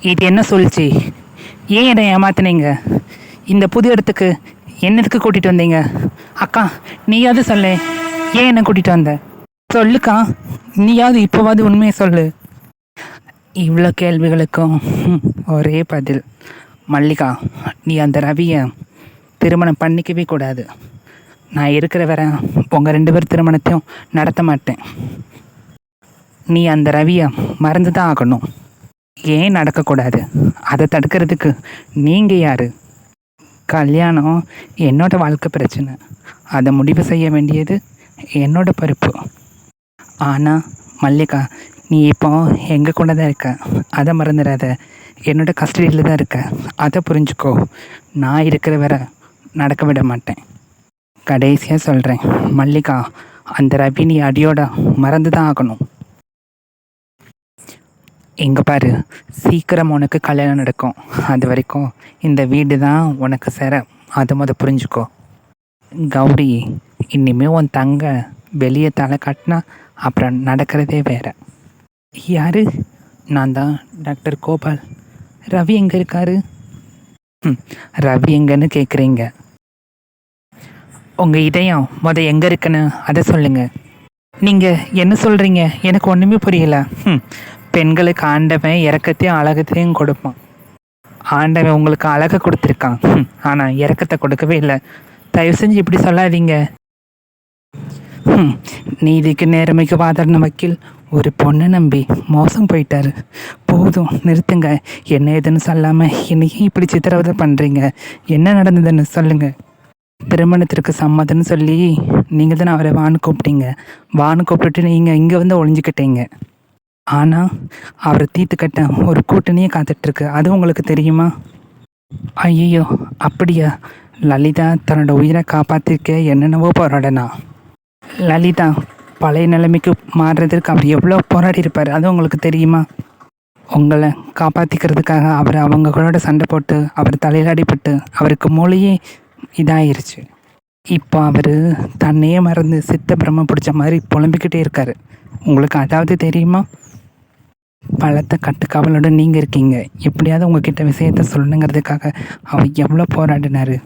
இது என்ன சொல்லுச்சு? ஏன் என்னை ஏமாத்தினீங்க? இந்த புது இடத்துக்கு என்னதுக்கு கூட்டிகிட்டு வந்தீங்க? அக்கா நீயாவது சொல்லு. ஏன் என்னை கூட்டிகிட்டு வந்த? சொல்லுக்கா. நீயாவது இப்போவாது உண்மையை சொல்லு. இவ்வளோ கேள்விகளுக்கும் ஒரே பதில். மல்லிகா நீ அந்த ரவியை திருமணம் பண்ணிக்கவே கூடாது. நான் இருக்கிற வரை உங்கள் ரெண்டு பேர் திருமணத்தையும் நடத்த மாட்டேன். நீ அந்த ரவியை மறந்து தான் ஆகணும். ஏன் நடக்கக்கூடாது? அதை தடுக்கிறதுக்கு நீங்கள் யார்? கல்யாணம் என்னோட வாழ்க்கை பிரச்சனை. அதை முடிவு செய்ய வேண்டியது என்னோட பொறுப்பு. ஆனால் மல்லிகா நீ இப்போ எங்கள் கூட தான் இருக்க? அதை மறந்துடாத. என்னோட கஸ்டடியில் தான் இருக்க. அதை புரிஞ்சுக்கோ. நான் இருக்கிற வரை நடக்க விட மாட்டேன். கடைசியாக சொல்கிறேன் மல்லிகா அந்த ரவி நீ அடியோட மறந்து தான் ஆகணும். இங்கே பாரு சீக்கிரம் உனக்கு கல்யாணம் நடக்கும். அது வரைக்கும் இந்த வீடு தான் உனக்கு சேர. அது முத புரிஞ்சுக்கோ. கௌரி இனிமே உன் தங்க வெளியே தலை காட்டினா அப்புறம் நடக்கிறதே வேற. யாரு? நான் தான் டாக்டர் கோபால். ரவி எங்கே இருக்காரு? ம், ரவி எங்கன்னு கேட்குறீங்க உங்கள் இதயம் முத எங்கே இருக்குன்னு அதை சொல்லுங்கள் நீங்கள் என்ன சொல்கிறீங்க எனக்கு ஒன்றுமே புரியல. ம், பெண்களுக்கு ஆண்டவன் இறக்கத்தையும் அழகத்தையும் கொடுப்பான். ஆண்டவன் உங்களுக்கு அழகை கொடுத்துருக்கான். ஆனால் இறக்கத்தை கொடுக்கவே இல்லை. தயவு செஞ்சு இப்படி சொல்லாதீங்க. ம், நீதிக்கு நேர்மைக்கு வாதாடின வக்கீல் ஒரு பொண்ணை நம்பி மோசம் போயிட்டாரு. போதும் நிறுத்துங்க. என்ன ஏதுன்னு சொல்லாமல் என்னையும் இப்படி சித்திரவதை பண்ணுறீங்க என்ன நடந்ததுன்னு சொல்லுங்கள் திருமணத்திற்கு சம்மதம்னு சொல்லி நீங்கள் தானே அவரை வான்னு கூப்பிட்டீங்க. வான்னு கூப்பிட்டுட்டு நீங்கள் இங்கே வந்து ஒளிஞ்சுக்கிட்டீங்க. ஆனால் அவரை தீர்த்து கட்ட ஒரு கூட்டணியே காத்துட்ருக்கு. அது உங்களுக்கு தெரியுமா? ஐயோ அப்படியா? லலிதா தன்னோட உயிரை காப்பாற்றிருக்க என்னென்னவோ போராடனா. லலிதா பழைய நிலைமைக்கு மாறுறதுக்கு அவர் எவ்வளோ போராடி இருப்பார் அது உங்களுக்கு தெரியுமா? உங்களை காப்பாற்றிக்கிறதுக்காக அவர் அவங்களோட சண்டை போட்டு அவர் தலையில் அடிபட்டு அவருக்கு மூளையே இதாயிருச்சு. இப்போ அவர் தன்னையே மறந்து சித்த பிரம்ம பிடிச்ச மாதிரி புலம்பிக்கிட்டே இருக்காரு. உங்களுக்கு அதாவது தெரியுமா? பலத்த கட்டுக்காவலோட நீங்கள் இருக்கீங்க. எப்படியாவது உங்ககிட்ட விஷயத்த சொல்லணுங்கிறதுக்காக அவர் எவ்வளோ போராடினாரு?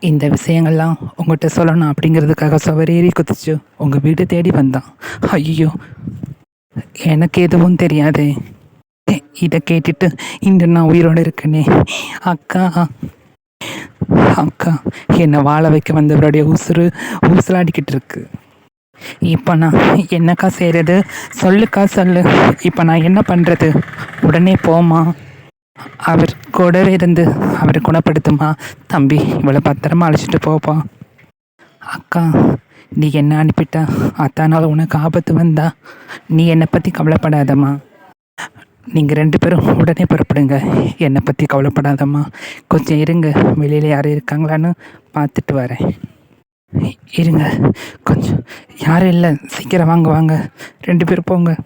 இந்த விஷயங்கள்லாம் உங்கள்கிட்ட சொல்லணும் அப்படிங்கிறதுக்காக சுவரேறி குதிச்சு உங்கள் வீடு தேடி வந்தான். ஐயோ எனக்கு எதுவும் தெரியாதே. இதை கேட்டுட்டு இன்று நான் உயிரோடு இருக்கனே. அக்கா அக்கா என்னை வாழ வைக்க வந்தவருடைய உசுறு ஊசலாடிக்கிட்டு இருக்கு. இப்போ நான் என்னக்கா செய்கிறது சொல்லுக்கா சொல்லு. இப்போ நான் என்ன பண்ணுறது உடனே போமா அவர் கூடவே இருந்து அவரை குணப்படுத்துமா தம்பி இவ்வளோ பத்திரமா அழைச்சிட்டு போப்பா. அக்கா நீ என்ன அனுப்பிட்டா? அத்தானால் உனக்கு ஆபத்து வந்தா? நீ என்னை பற்றி கவலைப்படாதம்மா. நீங்கள் ரெண்டு பேரும் உடனே புறப்படுங்க. என்னை பற்றி கவலைப்படாதம்மா. கொஞ்சம் இருங்க. வெளியில் யாரும் இருக்காங்களான்னு பார்த்துட்டு வரேன். இருங்க. கொஞ்சம் யாரும் இல்லை. சீக்கிரம் வாங்க வாங்க. ரெண்டு பேரும் போங்க.